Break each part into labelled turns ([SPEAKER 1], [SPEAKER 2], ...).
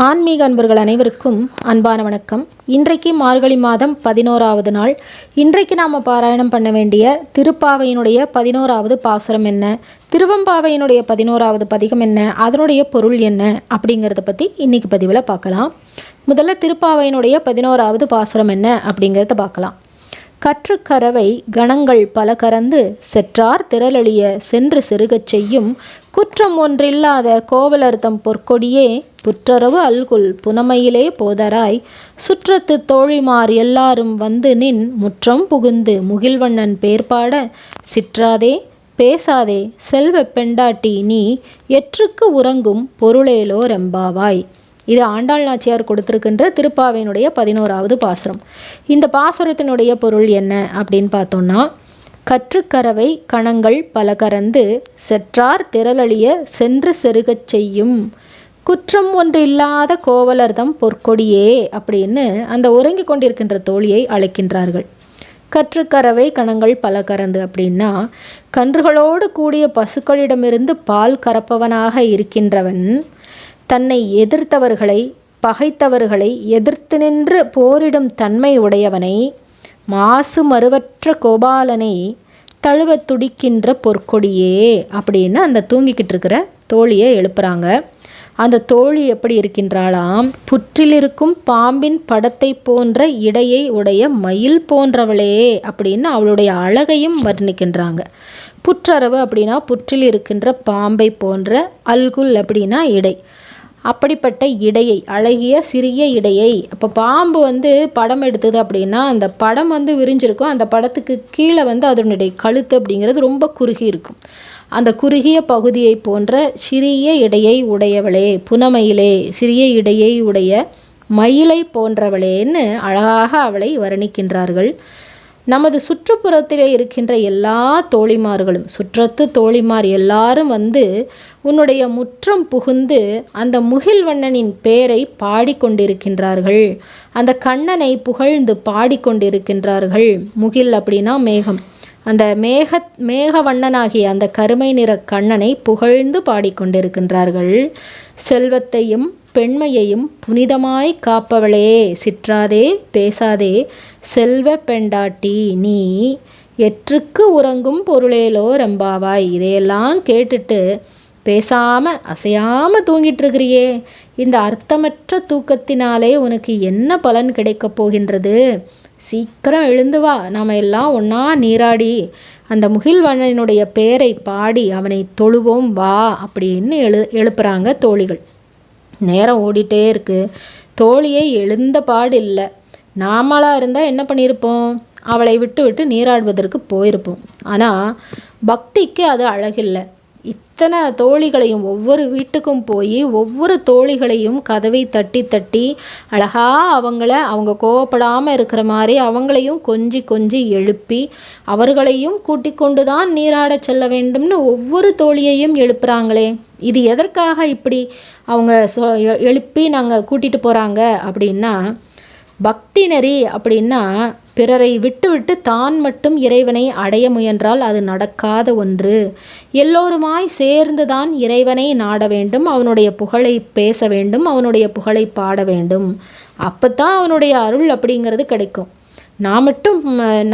[SPEAKER 1] ஆன்மீக அன்பர்கள் அனைவருக்கும் அன்பான வணக்கம். இன்றைக்கு மார்கழி மாதம் பதினோராவது நாள். இன்றைக்கு நாம் பாராயணம் பண்ண வேண்டிய திருப்பாவையினுடைய பதினோராவது பாசுரம் என்ன? திருவம்பாவையினுடைய பதினோராவது பதிகம் என்ன? அதனுடைய பொருள் என்ன? அப்படிங்கிறத பற்றி இன்றைக்கி பதிவில் பார்க்கலாம். முதல்ல திருப்பாவையினுடைய பதினோராவது பாசுரம் என்ன அப்படிங்கிறத பார்க்கலாம். கற்றுக்கரவை கணங்கள் பல கறந்து செற்றார் திரளெளிய சென்று செருகச் செய்யும் குற்றம் ஒன்றில்லாத கோவலர்தம் பொற்கொடியே புற்றரவு அல்குல் புனமையிலே போதராய். சுற்றத்து தோழிமார் எல்லாரும் வந்து நின் முற்றம் புகுந்து முகில்வண்ணன் பேர்பாட சிற்றாதே பேசாதே செல்வ பெண்டாட்டி நீ எற்றுக்கு உறங்கும் பொருளேலோ ரெம்பாவாய். இது ஆண்டாள் நாச்சியார் கொடுத்திருக்கின்ற திருப்பாவையினுடைய பதினோராவது பாசுரம். இந்த பாசுரத்தினுடைய பொருள் என்ன அப்படின்னு பார்த்தோம்னா கற்றுக்கரவை கணங்கள் பல கறந்து செற்றார் திரளழிய சென்று செருகச் செய்யும். குற்றம் ஒன்று இல்லாத கோவலர்தம் பொற்கொடியே அப்படின்னு அந்த உறங்கிக் கொண்டிருக்கின்ற தோழியை அழைக்கின்றார்கள். கற்றுக்கறவை கணங்கள் பல கறந்து அப்படின்னா கன்றுகளோடு கூடிய பசுக்களிடமிருந்து பால் கறப்பவனாக இருக்கின்றவன் தன்னை எதிர்த்தவர்களை பகைத்தவர்களை எதிர்த்து நின்று போரிடும் தன்மை உடையவனை மாசு மறுவற்ற கோபாலனை தழுவத் துடிக்கின்ற பொற்கொடியே அப்படின்னு அந்த தூங்கிக்கிட்டு இருக்கிற தோழியை எழுப்புறாங்க. அந்த தோழி எப்படி இருக்கின்றாளாம்? புற்றிலிருக்கும் பாம்பின் படத்தை போன்ற இடையை உடைய மயில் போன்றவளே அப்படின்னு அவளுடைய அழகையும் வர்ணிக்கின்றாங்க. புற்றரவு அப்படின்னா புற்றில் இருக்கின்ற பாம்பை போன்ற அல்குல் அப்படின்னா இடை. அப்படிப்பட்ட இடையை அழகிய சிறிய இடையை. அப்போ பாம்பு வந்து படம் எடுத்தது அப்படின்னா அந்த படம் வந்து விரிஞ்சிருக்கும். அந்த படத்துக்கு கீழே வந்து அதனுடைய கழுத்து அப்படிங்கிறது ரொம்ப குறுகி இருக்கும். அந்த குறுகிய பகுதியை போன்ற சிறிய இடையை உடையவளே புனமயிலே சிறிய இடையை உடைய மயிலை போன்றவளேன்னு அழகாக அவளை வர்ணிக்கின்றார்கள். நமது சுற்றுப்புறத்திலே இருக்கின்ற எல்லா தோழிமார்களும் சுற்றத்து தோழிமார் எல்லாரும் வந்து உன்னுடைய முற்றம் புகுந்து அந்த முகில்வண்ணனின் பேரை பாடிக்கொண்டிருக்கின்றார்கள். அந்த கண்ணனை புகழ்ந்து பாடிக்கொண்டிருக்கின்றார்கள். முகில் அப்படின்னா மேகம். அந்த மேக மேகவண்ணனாகிய அந்த கருமை நிற கண்ணனை புகழ்ந்து பாடிக்கொண்டிருக்கின்றார்கள். செல்வத்தையும் பெண்மையையும் புனிதமாய் காப்பவளே சிற்றாதே பேசாதே செல்வ பெண்டாட்டி நீ எற்றுக்கு உறங்கும் பொருளேலோ ரெம்பாவாய். இதையெல்லாம் கேட்டுட்டு பேசாம அசையாம தூங்கிட்டு இருக்கிறியே இந்த அர்த்தமற்ற தூக்கத்தினாலே உனக்கு என்ன பலன் கிடைக்கப் போகின்றது? சீக்கிரம் எழுந்து வா. நாம் எல்லாம் ஒன்றா நீராடி அந்த முகில்வண்ணனுடைய பெயரை பாடி அவனை தொழுவோம் வா அப்படின்னு எழு எழுப்புறாங்க தோழிகள். நேரம் ஓடிட்டே இருக்கு. தோழியை எழுந்த பாடு இல்லை நாமளாக இருந்தால் என்ன பண்ணியிருப்போம் அவளை விட்டு விட்டு நீராடுவதற்கு போயிருப்போம். ஆனால் பக்திக்கு அது அழகில்லை. இத்தனை தோழிகளையும் ஒவ்வொரு வீட்டுக்கும் போய் ஒவ்வொரு தோழிகளையும் கதவை தட்டி தட்டி அழகாக அவங்கள அவங்க கோவப்படாமல் இருக்கிற மாதிரி அவங்களையும் கொஞ்சி கொஞ்சி எழுப்பி அவர்களையும் கூட்டிக் கொண்டு தான் நீராடச் செல்ல வேண்டும்னு ஒவ்வொரு தோழியையும் எழுப்புறாங்களே. இது எதற்காக இப்படி அவங்க சொ எழுப்பி நாங்கள் கூட்டிகிட்டு போகிறாங்க அப்படின்னா பக்தி நெறி அப்படின்னா பிறரை விட்டுவிட்டு தான் மட்டும் இறைவனை அடைய முயன்றால் அது நடக்காத ஒன்று. எல்லோருமாய் சேர்ந்து தான் இறைவனை நாட வேண்டும் அவனுடைய புகழை பேச வேண்டும் அவனுடைய புகழை பாட வேண்டும். அப்போத்தான் அவனுடைய அருள் அப்படிங்கிறது கிடைக்கும். நான் மட்டும்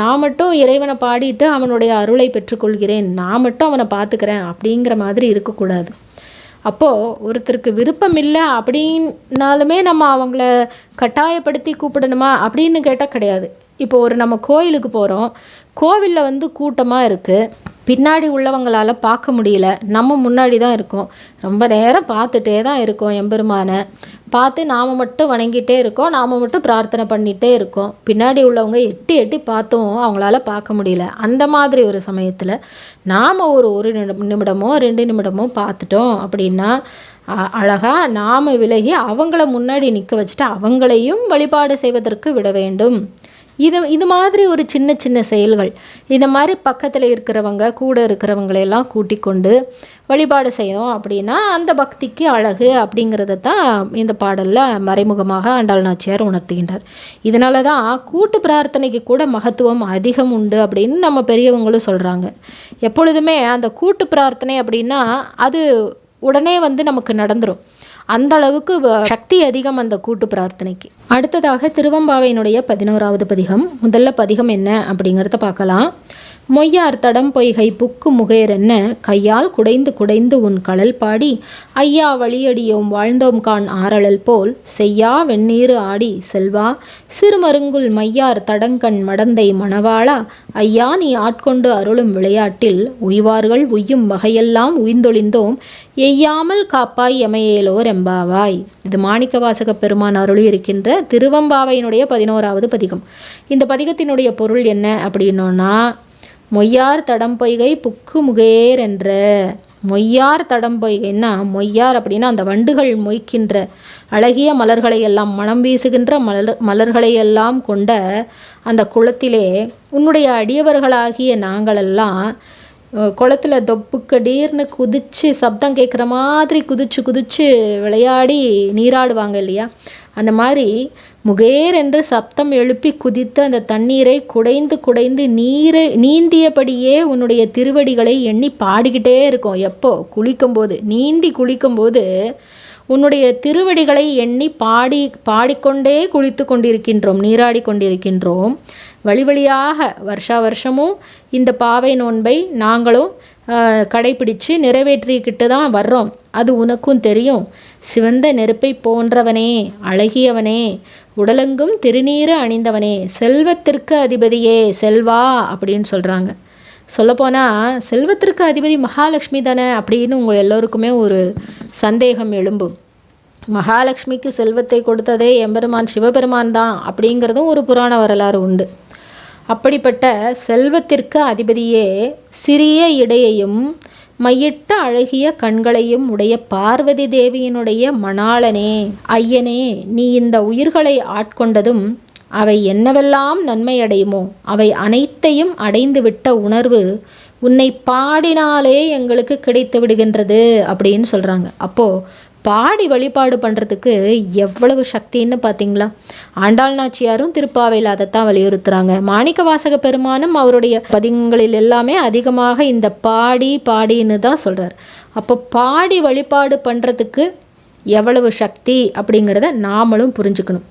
[SPEAKER 1] நான் மட்டும் இறைவனை பாடிட்டு அவனுடைய அருளை பெற்றுக்கொள்கிறேன் நான் மட்டும் அவனை பார்த்துக்கிறேன் அப்படிங்கிற மாதிரி இருக்கக்கூடாது. அப்போது ஒருத்தருக்கு விருப்பம் இல்லை அப்படின்னாலுமே நம்ம அவங்கள கட்டாயப்படுத்தி கூப்பிடணுமா அப்படின்னு கேட்டால் கிடையாது. இப்போ ஒரு நம்ம கோயிலுக்கு போகிறோம் கோவிலில் வந்து கூட்டமாக இருக்குது பின்னாடி உள்ளவங்களால பார்க்க முடியல. நம்ம முன்னாடி தான் இருக்கோம். ரொம்ப நேரம் பார்த்துட்டே தான் இருக்கோம் எம்பெருமானை. பார்த்து நாம் மட்டும் வணங்கிட்டே இருக்கோம். நாம் மட்டும் பிரார்த்தனை பண்ணிகிட்டே இருக்கோம். பின்னாடி உள்ளவங்க எட்டி எட்டி பார்த்தும் அவங்களால பார்க்க முடியல. அந்த மாதிரி ஒரு சமயத்தில் நாம் ஒரு ஒரு நிமிடமோ ரெண்டு நிமிடமோ பார்த்துட்டோம் அப்படின்னா அ- நாம் விலகி அவங்கள முன்னாடி நிற்க வச்சுட்டு அவங்களையும் வழிபாடு செய்வதற்கு விட வேண்டும். இது இது மாதிரி ஒரு சின்ன சின்ன செயல்கள். இந்த மாதிரி பக்கத்தில் இருக்கிறவங்க கூட இருக்கிறவங்களையெல்லாம் கூட்டிக் கொண்டு வழிபாடு செய்யணும் அப்படின்னா அந்த பக்திக்கு அழகு அப்படிங்கிறத தான் இந்த பாடலில் மறைமுகமாக ஆண்டாள் நாச்சியார் உணர்த்துகின்றார். இதனால தான் கூட்டு பிரார்த்தனைக்கு கூட மகத்துவம் அதிகம் உண்டு அப்படின்னு நம்ம பெரியவங்களும் சொல்கிறாங்க எப்பொழுதுமே அந்த கூட்டு பிரார்த்தனை அப்படின்னா அது உடனே வந்து நமக்கு நடந்துடும் அந்த அளவுக்கு சக்தி அதிகம் அந்த கூட்டு பிரார்த்தனைக்கு. அடுத்ததாக திருவம்பாவையினுடைய பதினோராவது பதிகம். முதல்ல பதிகம் என்ன அப்படிங்கிறத பார்க்கலாம். மொய்யார் தடம் பொய்கை புக்கு முகேரென்ன கையால் குடைந்து குடைந்து உன் கடல் பாடி ஐயா வழியடியோம் வாழ்ந்தோம் கான் ஆரழல் போல் செய்யா வெந்நீரு ஆடி செல்வா சிறுமருங்குல் மையார் தடங்கண் மடந்தை மணவாளா ஐயா நீ ஆட்கொண்டு அருளும் விளையாட்டில் உய்வார்கள் உய்யும் வகையெல்லாம் உய்ந்தொழிந்தோம் எய்யாமல் காப்பாய் எமையேலோர் எம்பாவாய். இது மாணிக்கவாசக பெருமான் அருளி இருக்கின்ற திருவம்பாவையினுடைய பதினோராவது பதிகம். இந்த பதிகத்தினுடைய பொருள் என்ன அப்படின்னோன்னா மொய்யார் தடம்பொய்கை புக்கு முகேர் என்ற. மொய்யார் தடம்பொய்கைன்னா மொய்யார் அப்படின்னா அந்த வண்டுகள் மொய்க்கின்ற அழகிய மலர்களை எல்லாம் மனம் வீசுகின்ற மலர் மலர்களை எல்லாம் கொண்ட அந்த குளத்திலே உன்னுடைய அடியவர்களாகிய நாங்களெல்லாம் குளத்தில் தொப்புக்கடீர்னு குதிச்சு சப்தம் கேட்குற மாதிரி குதிச்சு குதிச்சு விளையாடி நீராடுவாங்க இல்லையா? அந்த மாதிரி முகேர் என்று சப்தம் எழுப்பி குதித்து அந்த தண்ணீரை குடைந்து குடைந்து நீரை நீந்தியபடியே உன்னுடைய திருவடிகளை எண்ணி பாடிக்கிட்டே இருக்கோம். எப்போ? குளிக்கும்போது. நீந்தி குளிக்கும்போது உன்னுடைய திருவடிகளை எண்ணி பாடி பாடிக்கொண்டே குளித்து கொண்டிருக்கின்றோம் நீராடி கொண்டிருக்கின்றோம். வழி வழியாக வருஷா வருஷமும் இந்த பாவை நோன்பை நாங்களும் ஆஹ், கடைபிடிச்சு நிறைவேற்றிக்கிட்டு தான் வர்றோம். அது உனக்கும் தெரியும். சிவந்த நெருப்பை போன்றவனே அழகியவனே உடலெங்கும் திருநீறு அணிந்தவனே செல்வத்திற்கு அதிபதியே செல்வா அப்படின்னு சொல்கிறாங்க சொல்லப்போனால் செல்வத்திற்கு அதிபதி மகாலட்சுமி தானே அப்படின்னு உங்கள் எல்லோருக்குமே ஒரு சந்தேகம் எழும்பும். மகாலட்சுமிக்கு செல்வத்தை கொடுத்ததே எம்பெருமான் சிவபெருமான் தான் அப்படிங்கிறதும் ஒரு புராண வரலாறு உண்டு. அப்படிப்பட்ட செல்வத்திற்கு அதிபதியே சிறிய இடையையும் மையிட்ட அழகிய கண்களையும் உடைய பார்வதி தேவியினுடைய மணாளனே ஐயனே நீ இந்த உயிர்களை ஆட்கொண்டதும் அவை என்னவெல்லாம் நன்மை அடையுமோ அவை அனைத்தையும் அடைந்துவிட்ட உணர்வு உன்னை பாடினாலே எங்களுக்கு கிடைத்து விடுகின்றது அப்படின்னு சொல்கிறாங்க அப்போது பாடி வழிபாடு பண்ணுறதுக்கு எவ்வளவு சக்தின்னு பார்த்தீங்களா ஆண்டாள் நாச்சியாரும் திருப்பாவையில் அதைத்தான் வலியுறுத்துறாங்க. மாணிக்க வாசக பெருமானும் அவருடைய பதிகங்களில் எல்லாமே அதிகமாக இந்த பாடி பாடின்னு தான் சொல்கிறார் அப்போ பாடி வழிபாடு பண்ணுறதுக்கு எவ்வளவு சக்தி அப்படிங்கிறத நாமளும் புரிஞ்சுக்கணும்.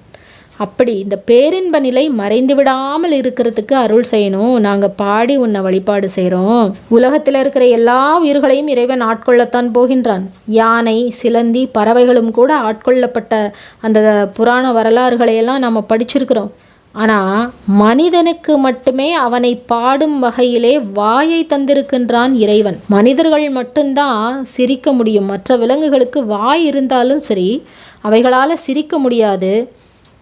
[SPEAKER 1] அப்படி இந்த பேரின்ப நிலை மறைந்து விடாமல் இருக்கிறதுக்கு அருள் செய்யணும். நாங்கள் பாடி உன்னை வழிபாடு செய்கிறோம் உலகத்தில் இருக்கிற எல்லா உயிர்களையும் இறைவன் ஆட்கொள்ளத்தான் போகின்றான். யானை சிலந்தி பறவைகளும் கூட ஆட்கொள்ளப்பட்ட அந்த புராண வரலாறுகளையெல்லாம் நம்ம படிச்சிருக்கிறோம். ஆனால் மனிதனுக்கு மட்டுமே அவனை பாடும் வகையிலே வாயை தந்திருக்கின்றான் இறைவன். மனிதர்கள் மட்டும்தான் சிரிக்க முடியும். மற்ற விலங்குகளுக்கு வாய் இருந்தாலும் சரி அவைகளால் சிரிக்க முடியாது.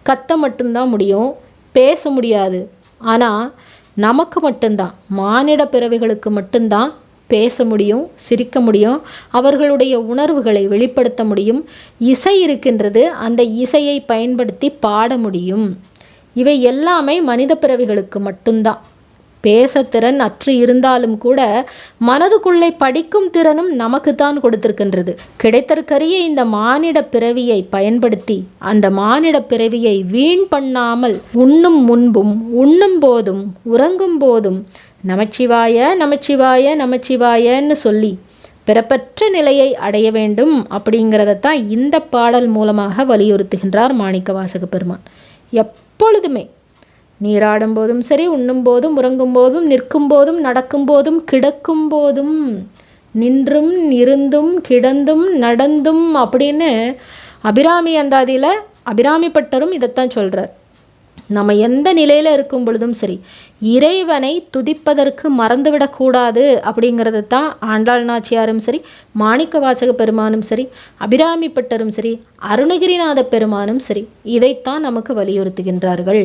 [SPEAKER 1] கத்த மட்டும்தான் முடியும் பேச முடியாது. ஆனால் நமக்கு மட்டும்தான் மானிட பிறவிகளுக்கு மட்டும்தான் பேச முடியும் சிரிக்க முடியும் அவர்களுடைய உணர்வுகளை வெளிப்படுத்த முடியும். இசை இருக்கின்றது அந்த இசையை பயன்படுத்தி பாட முடியும். இவை எல்லாமே மனித பிறவிகளுக்கு மட்டும்தான். பேசத்திறன் அற்று இருந்தாலும் கூட மனதுக்குள்ளே படிக்கும் திறனும் நமக்குத்தான் கொடுத்திருக்கின்றது. கிடைத்தற்கரிய இந்த மானிட பிறவியை பயன்படுத்தி அந்த மானிட பிறவியை வீண் பண்ணாமல் உண்ணும் முன்பும் உண்ணும் போதும் உறங்கும் போதும் நமச்சிவாய நமச்சிவாய நமச்சிவாயன்னு சொல்லி பிறப்பற்ற நிலையை அடைய வேண்டும் அப்படிங்கிறதத்தான் இந்த பாடல் மூலமாக வலியுறுத்துகின்றார் மாணிக்கவாசக பெருமான். எப்பொழுதுமே நீராடும் போதும் சரி உண்ணும் போதும் உறங்கும் போதும் நிற்கும் போதும் நடக்கும் போதும் கிடக்கும் போதும் நின்றும் இருந்தும் கிடந்தும் நடந்தும் அப்படின்னு அபிராமி அந்தாதியில் அபிராமி பட்டரும் இதைத்தான் சொல்கிறார் நம்ம எந்த நிலையில் இருக்கும் பொழுதும் சரி இறைவனை துதிப்பதற்கு மறந்துவிடக்கூடாது அப்படிங்கிறது தான் ஆண்டாள் நாச்சியாரும் சரி மாணிக்க வாசக பெருமானும் சரி அபிராமி பட்டரும் சரி அருணகிரிநாத பெருமானும் சரி இதைத்தான் நமக்கு வலியுறுத்துகின்றார்கள்.